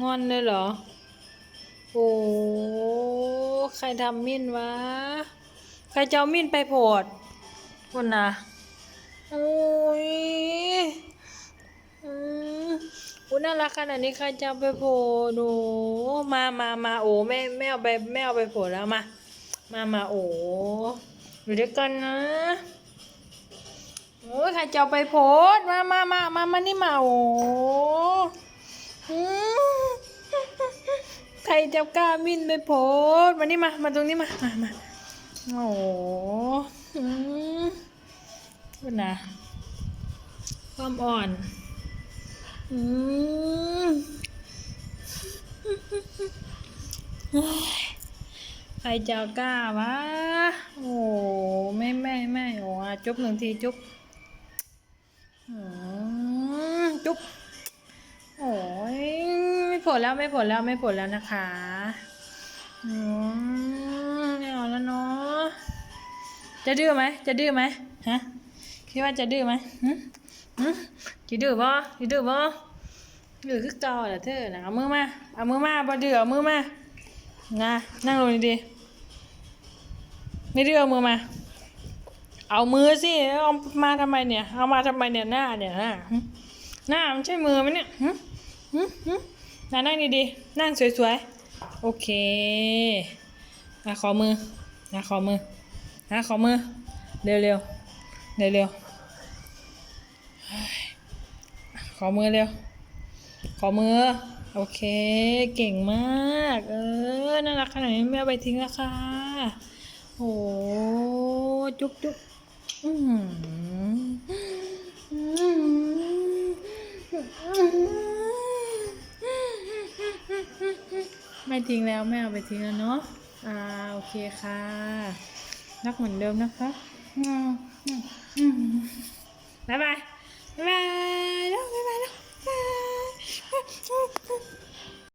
งอนเลยเหรอ โอ้ใครทำมิ้นวะ ใครจะเอามิ้นไปโผดคุณนะโอ้ยอืมอุยน่ารักขนาดนี้ใครจะเอาไปโผดโอ้มามามาโอ้แม่แม่เอาไปแม่เอาไปโผดแล้วมา มามาโอ้อยู่ด้วยกันนะโอ้ยใครจะเอาไปโพสต์มามามามามานี่มาโอ้อืม ใครจะกล้ามินไปโพสมานี่มา มาตรงนี้มา มามาโอ้อืมนะ ความอ่อน อืมเฮ้ยใครจะกล้าวะ โอ้ไม่ไม่ไม่โอ้อะจุ๊บหนึ่งทีจุ๊บจุ๊บ ลแล้วไม่ผลแล้วไม่ผลแล้วนะคะอืมไม่เอาแล้วเนาะจะดื้อไหมจะดื้อไหมฮะคิดว่าจะดื้อไหมหึหึจะดื้อบ่จะดื้อบ่ดื้อคือเก่าแหละเธอนะเอามือมาเอามือมาบ่ดื้อเอามือมานะนั่งลงดีๆไม่ดื้อเอามือมา เอามือสิเอามาทำไมเนี่ย เอามาทำไมเนี่ยหน้าเนี่ยหน้าหน้ามันใช่มือไหมเนี่ยหึหึหึ นั่งนั่งดีๆนั่งสวยๆ โอเคนะขอมือนะขอมือนะขอมือ เร็วๆเร็วเร็วๆเฮ้ยขอมือเร็ว ขอมือ โอเค เก่งมาก เออ น่ารักขนาดนี้ไม่เอาไปทิ้งล้วค่ะ โอ้จุ๊บจุ๊บอืม ไม่ทิ้งแล้วไม่เอาไปทิ้งแล้วเนาะอ่าโอเคค่ะ รักเหมือนเดิมนะคะบ๊ายบายบ๊ายบาย